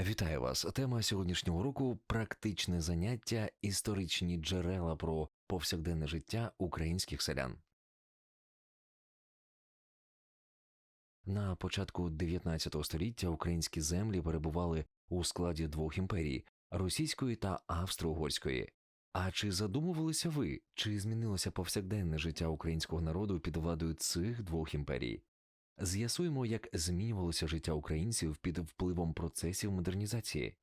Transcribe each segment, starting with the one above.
Вітаю вас. Тема сьогоднішнього року практичне заняття, історичні джерела про повсякденне життя українських селян. На початку 19 століття українські землі перебували у складі двох імперій російської та австро-угорської. А чи задумувалися ви, чи змінилося повсякденне життя українського народу під владою цих двох імперій? З'ясуємо, як змінювалося життя українців під впливом процесів модернізації.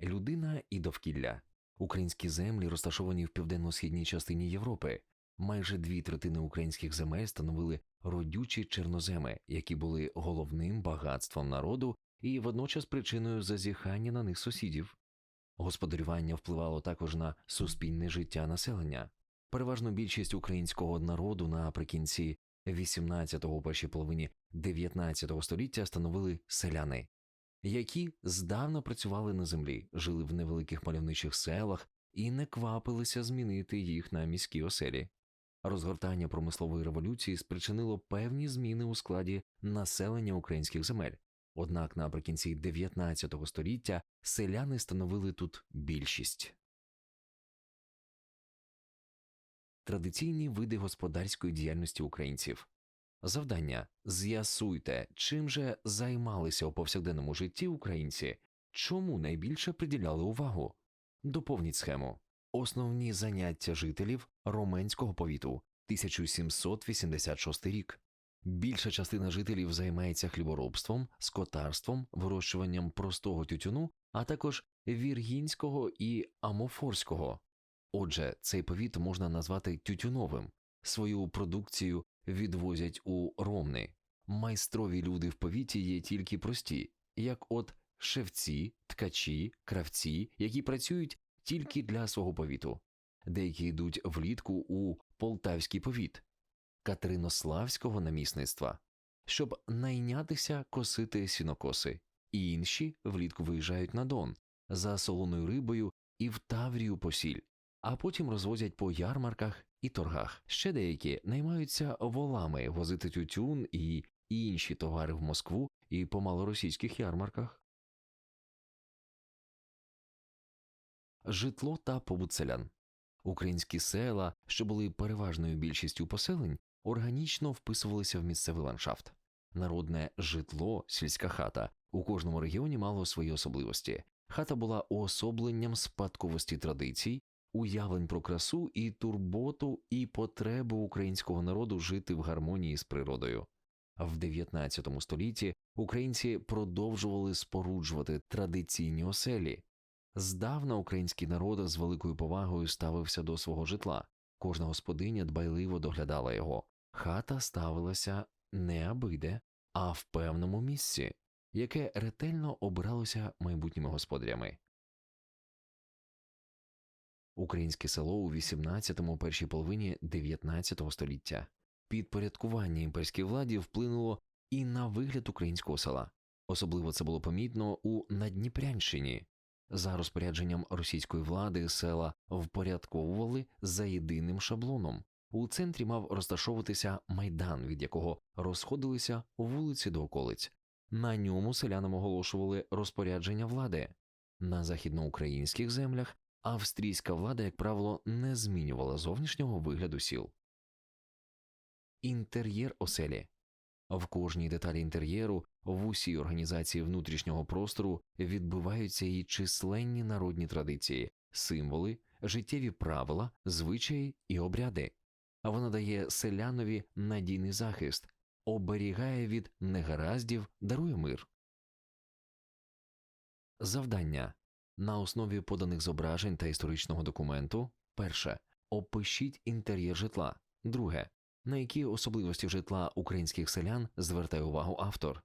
Людина і довкілля. Українські землі розташовані в південно-східній частині Європи. Майже дві третини українських земель становили родючі чорноземи, які були головним багатством народу і водночас причиною зазіхання на них сусідів. Господарювання впливало також на суспільне життя населення. Переважну більшість українського народу наприкінці 18-го першій половині 19 століття становили селяни, які здавна працювали на землі, жили в невеликих мальовничих селах і не квапилися змінити їх на міські оселі. Розгортання промислової революції спричинило певні зміни у складі населення українських земель. Однак наприкінці 19 століття селяни становили тут більшість. Традиційні види господарської діяльності українців. Завдання з'ясуйте, чим же займалися у повсякденному житті українці, чому найбільше приділяли увагу. Доповніть схему. Основні заняття жителів Роменського повіту 1786 рік. Більша частина жителів займається хліборобством, скотарством, вирощуванням простого тютюну, а також віргінського і амофорського. Отже, цей повіт можна назвати тютюновим. Свою продукцію відвозять у ромни. Майстрові люди в повіті є тільки прості, як от шевці, ткачі, кравці, які працюють тільки для свого повіту. Деякі йдуть влітку у полтавський повіт Катеринославського намісництва, щоб найнятися косити сінокоси, і інші влітку виїжджають на Дон за солоною рибою і в Таврію посіль а потім розвозять по ярмарках і торгах. Ще деякі наймаються волами возити тютюн і інші товари в Москву і по малоросійських ярмарках. Житло та побут селян. Українські села, що були переважною більшістю поселень, органічно вписувалися в місцевий ландшафт. Народне житло, сільська хата у кожному регіоні мало свої особливості. Хата була уособленням спадковості традицій, уявлень про красу і турботу і потребу українського народу жити в гармонії з природою. В 19 столітті українці продовжували споруджувати традиційні оселі. Здавна український народ з великою повагою ставився до свого житла, кожна господиня дбайливо доглядала його, хата ставилася не абиде, а в певному місці, яке ретельно обиралося майбутніми господарями. Українське село у 18-му першій половині 19 століття. Підпорядкування імперській владі вплинуло і на вигляд українського села. Особливо це було помітно у Надніпрянщині. За розпорядженням російської влади села впорядковували за єдиним шаблоном. У центрі мав розташовуватися майдан, від якого розходилися вулиці до околиць. На ньому селянам оголошували розпорядження влади. На західноукраїнських землях австрійська влада, як правило, не змінювала зовнішнього вигляду сіл. Інтер'єр оселі в кожній деталі інтер'єру в усій організації внутрішнього простору відбуваються її численні народні традиції, символи, життєві правила, звичаї і обряди, вона дає селянові надійний захист, оберігає від негараздів, дарує мир. Завдання на основі поданих зображень та історичного документу перше. Опишіть інтер'єр житла. Друге. На які особливості житла українських селян звертає увагу автор.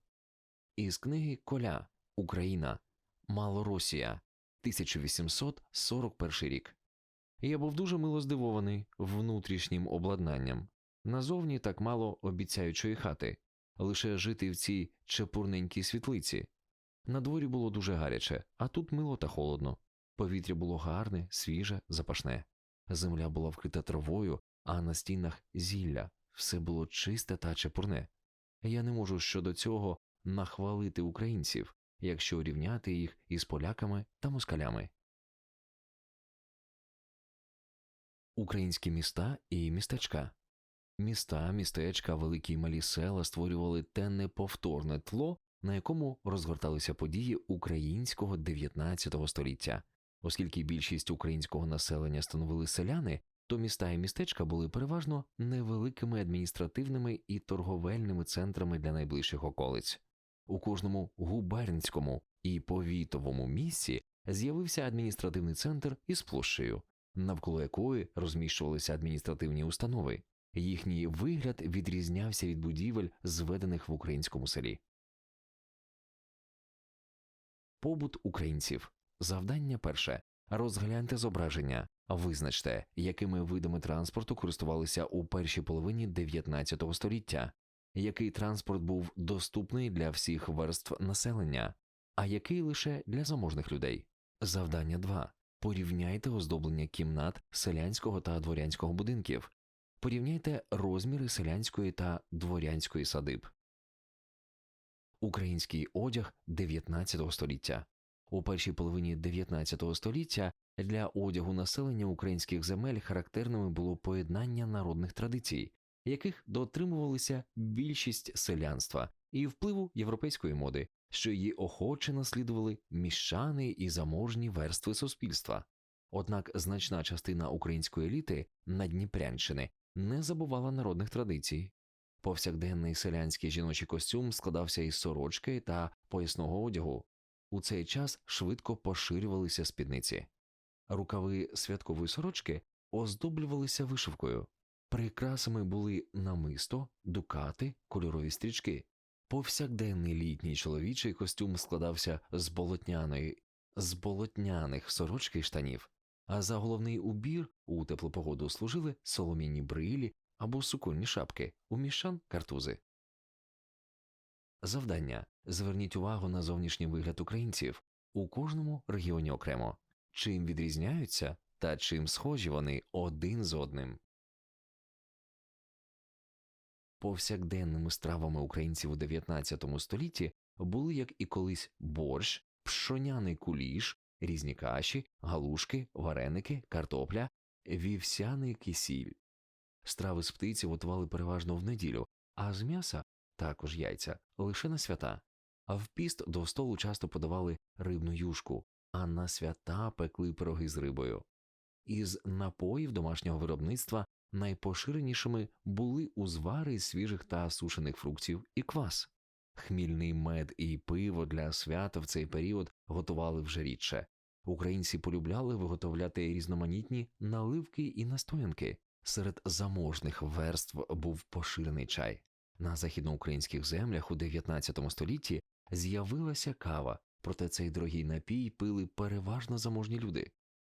Із книги Коля Україна Малоросія 1841 рік. Я був дуже мило здивований внутрішнім обладнанням. Назовні так мало обіцяючої хати, лише жити в цій чепурненькій світлиці, на дворі було дуже гаряче, а тут мило та холодно. Повітря було гарне, свіже, запашне. Земля була вкрита травою, а на стінах зілля все було чисте та чепурне. Я не можу щодо цього нахвалити українців, якщо рівняти їх із поляками та москалями. Українські міста і містечка Міста, містечка, великі й малі села створювали те неповторне тло, на якому розгорталися події українського 19 століття. Оскільки більшість українського населення становили селяни, то міста і містечка були переважно невеликими адміністративними і торговельними центрами для найближчих околиць. У кожному губернському і повітовому місці з'явився адміністративний центр із площею, навколо якої розміщувалися адміністративні установи. Їхній вигляд відрізнявся від будівель, зведених в українському селі. Побут українців. Завдання перше. Розгляньте зображення, визначте, якими видами транспорту користувалися у першій половині 19 століття, який транспорт був доступний для всіх верств населення, а який лише для заможних людей. Завдання 2. Порівняйте оздоблення кімнат селянського та дворянського будинків. Порівняйте розміри селянської та дворянської садиб. Український одяг 19 століття. У першій половині 19 століття для одягу населення українських земель характерними було поєднання народних традицій, яких дотримувалися більшість селянства і впливу європейської моди, що її охоче наслідували міщани і заможні верстви суспільства. Однак значна частина української еліти Надніпрянщини не забувала народних традицій. Повсякденний селянський жіночий костюм складався із сорочки та поясного одягу. У цей час швидко поширювалися спідниці. Рукави святкової сорочки оздоблювалися вишивкою. Прикрасами були намисто, дукати, кольорові стрічки. Повсякденний літній чоловічий костюм складався з болотняної, з болотняних сорочки й штанів, а за головний убір у теплу погоду служили солом'яні брилі або суконні шапки, у міщан картузи. Завдання зверніть увагу на зовнішній вигляд українців у кожному регіоні окремо, чим відрізняються та чим схожі вони один з одним. Повсякденними стравами українців у 19 столітті були як і колись борщ, пшоняний куліш, різні каші, галушки, вареники, картопля, вівсяний кисіль. Страви з птиці готували переважно в неділю, а з м'яса також яйця лише на свята. А в піст до столу часто подавали рибну юшку, а на свята пекли пироги з рибою. Із напоїв домашнього виробництва найпоширенішими були узвари свіжих та сушених фруктів і квас. Хмільний мед і пиво для свята в цей період готували вже рідше. Українці полюбляли виготовляти різноманітні наливки і настоянки. Серед заможних верств був поширений чай. На західноукраїнських землях у 19 столітті з'явилася кава, проте цей дорогий напій пили переважно заможні люди.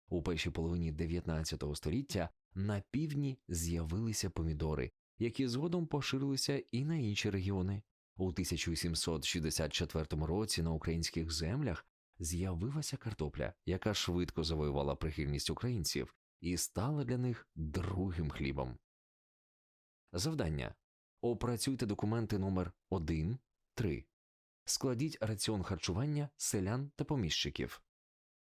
У першій половині 19 століття на півдні з'явилися помідори, які згодом поширилися і на інші регіони. У 1764 році на українських землях з'явилася картопля, яка швидко завоювала прихильність українців і стала для них другим хлібом. Завдання опрацюйте документи номер 1, 3. Складіть раціон харчування селян та поміщиків.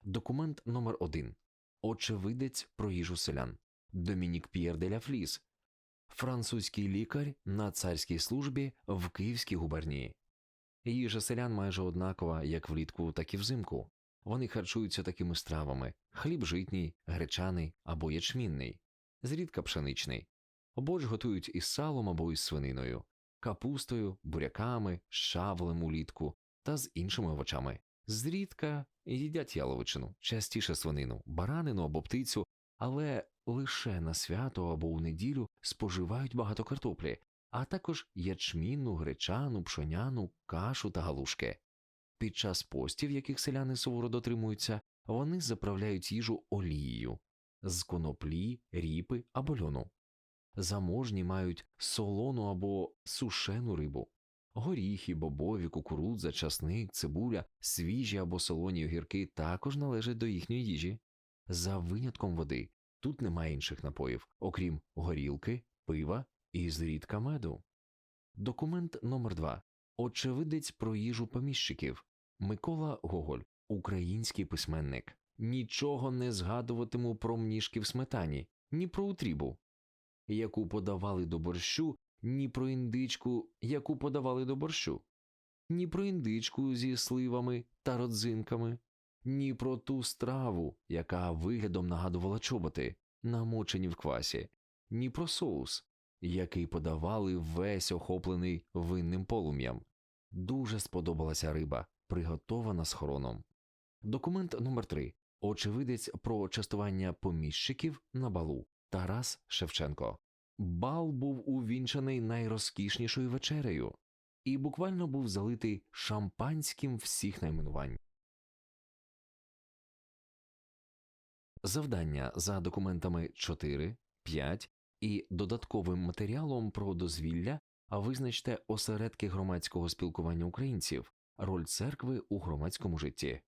Документ номер 1. Очевидець про їжу селян. Домінік П'єр де ля Фліс, французький лікар на царській службі в Київській губернії. Їжа селян майже однакова як влітку, так і взимку. Вони харчуються такими стравами: хліб житній, гречаний або ячмінний, зрідка пшеничний. Борщ готують із салом або із свининою, капустою, буряками, шавлем улітку та з іншими овочами. Зрідка їдять яловичину, частіше свинину, баранину або птицю, але лише на свято або у неділю споживають багато картоплі, а також ячмінну, гречану, пшоняну, кашу та галушки. Під час постів, яких селяни суворо дотримуються, вони заправляють їжу олією з коноплі, ріпи або льону. Заможні мають солону або сушену рибу, горіхи, бобові, кукурудза, часник, цибуля, свіжі або солоні огірки також належать до їхньої їжі. За винятком води тут немає інших напоїв, окрім горілки, пива і зрідка меду. Документ номер 2 очевидець про їжу поміщиків Микола Гоголь, український письменник. Нічого не згадуватиму про мніжки в сметані, ні про утрібу, яку подавали до борщу, ні про індичку, яку подавали до борщу, ні про індичку зі сливами та родзинками, ні про ту страву, яка виглядом нагадувала чоботи, намочені в квасі, ні про соус, який подавали весь охоплений винним полум'ям. Дуже сподобалася риба, приготована з хороном. Документ номер 3 Очевидець про частування поміщиків на балу Тарас Шевченко. Бал був увінчаний найрозкішнішою вечерею і буквально був залитий шампанським всіх найменувань. Завдання за документами 4, 5 і додатковим матеріалом про дозвілля визначте осередки громадського спілкування українців, роль церкви у громадському житті.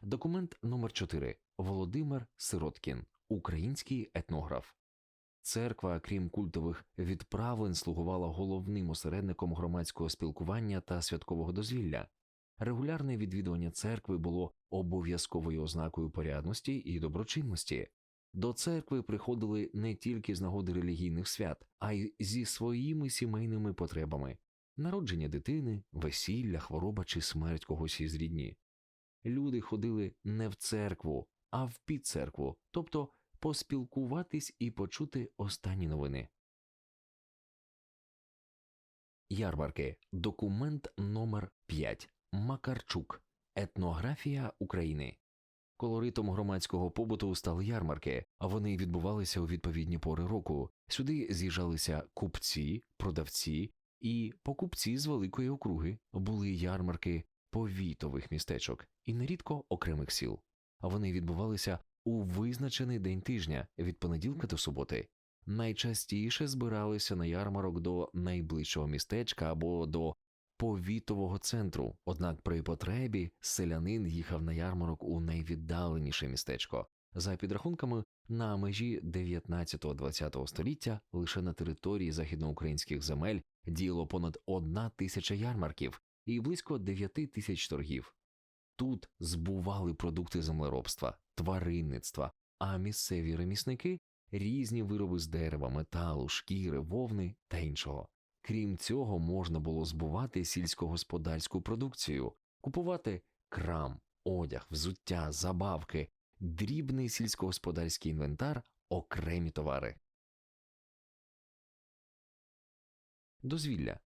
Документ номер 4 Володимир Сироткін, український етнограф. Церква, крім культових відправлень, слугувала головним осередником громадського спілкування та святкового дозвілля. Регулярне відвідування церкви було обов'язковою ознакою порядності і доброчинності. До церкви приходили не тільки з нагоди релігійних свят, а й зі своїми сімейними потребами народження дитини, весілля, хвороба чи смерть когось із рідні. Люди ходили не в церкву, а в підцеркву, тобто поспілкуватись і почути останні новини. Ярмарки. Документ номер 5. Макарчук. Етнографія України. Колоритом громадського побуту стали ярмарки, а вони відбувалися у відповідні пори року. Сюди з'їжджалися купці, продавці і покупці з великої округи. Були ярмарки повітових містечок і нерідко окремих сіл. А вони відбувалися у визначений день тижня від понеділка до суботи. Найчастіше збиралися на ярмарок до найближчого містечка або до повітового центру. Однак при потребі селянин їхав на ярмарок у найвіддаленіше містечко. За підрахунками на межі 19-20 століття лише на території західноукраїнських земель діяло понад одна тисяча ярмарків і близько 9 тисяч торгів. Тут збували продукти землеробства, тваринництва, а місцеві ремісники різні вироби з дерева, металу, шкіри, вовни та іншого. Крім цього, можна було збувати сільськогосподарську продукцію, купувати крам, одяг, взуття, забавки, дрібний сільськогосподарський інвентар, окремі товари. Дозвілля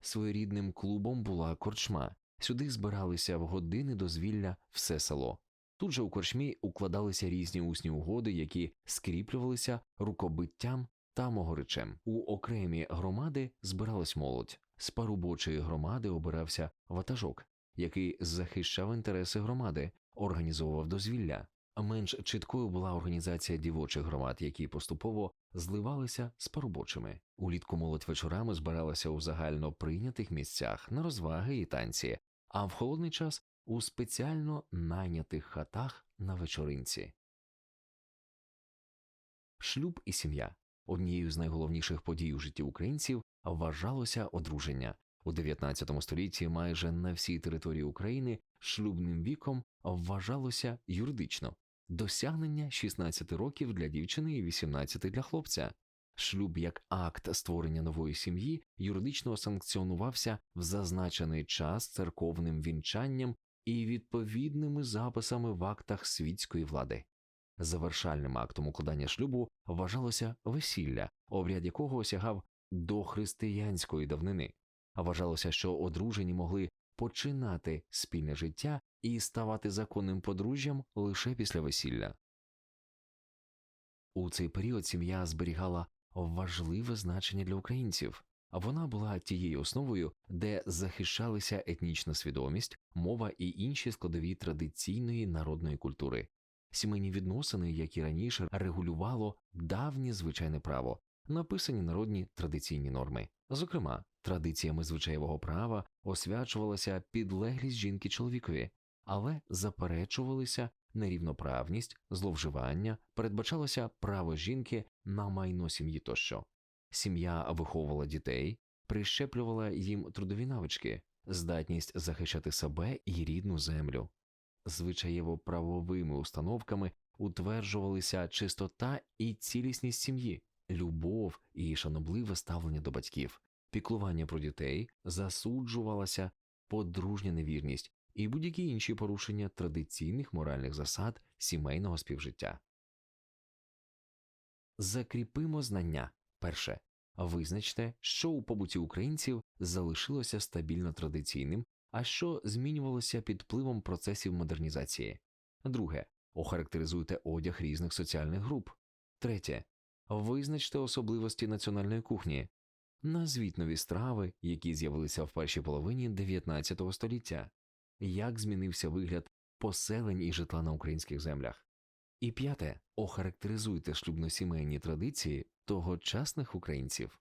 своєрідним клубом була корчма. Сюди збиралися в години дозвілля все село. Тут же у корчмі укладалися різні усні угоди, які скріплювалися рукобиттям та могоричем. У окремі громади збиралась молодь. З парубочої громади обирався ватажок, який захищав інтереси громади, організовував дозвілля. Менш чіткою була організація дівочих громад, які поступово зливалися з парубочими. Улітку молодь вечорами збиралася у загально прийнятих місцях на розваги і танці, а в холодний час у спеціально найнятих хатах на вечоринці. Шлюб і сім'я однією з найголовніших подій у житті українців вважалося одруження у 19 столітті. Майже на всій території України шлюбним віком вважалося юридично досягнення 16 років для дівчини і 18 для хлопця. Шлюб як акт створення нової сім'ї юридично санкціонувався в зазначений час церковним вінчанням і відповідними записами в актах світської влади. Завершальним актом укладання шлюбу вважалося весілля, обряд якого осягав до християнської давнини. Вважалося, що одружені могли починати спільне життя і ставати законним подружжям лише після весілля. У цей період сім'я зберігала важливе значення для українців, вона була тією основою, де захищалися етнічна свідомість, мова і інші складові традиційної народної культури. Сімейні відносини, як і раніше, регулювало давнє звичайне право, написані народні традиційні норми. Зокрема, традиціями звичаєвого права освячувалася підлеглість жінки чоловікові, але заперечувалися нерівноправність, зловживання, передбачалося право жінки на майно сім'ї тощо. Сім'я виховувала дітей, прищеплювала їм трудові навички, здатність захищати себе і рідну землю. Звичаєво-правовими установками утверджувалися чистота і цілісність сім'ї, любов і шанобливе ставлення до батьків, піклування про дітей засуджувалася подружня невірність і будь-які інші порушення традиційних моральних засад сімейного співжиття. Закріпимо знання. Перше. Визначте, що у побуті українців залишилося стабільно традиційним, а що змінювалося під впливом процесів модернізації. Друге. Охарактеризуйте одяг різних соціальних груп. Третє. Визначте особливості національної кухні. Назвіть нові страви, які з'явилися в першій половині 19 століття. Як змінився вигляд поселень і житла на українських землях. І п'яте. Охарактеризуйте шлюбно-сімейні традиції тогочасних українців.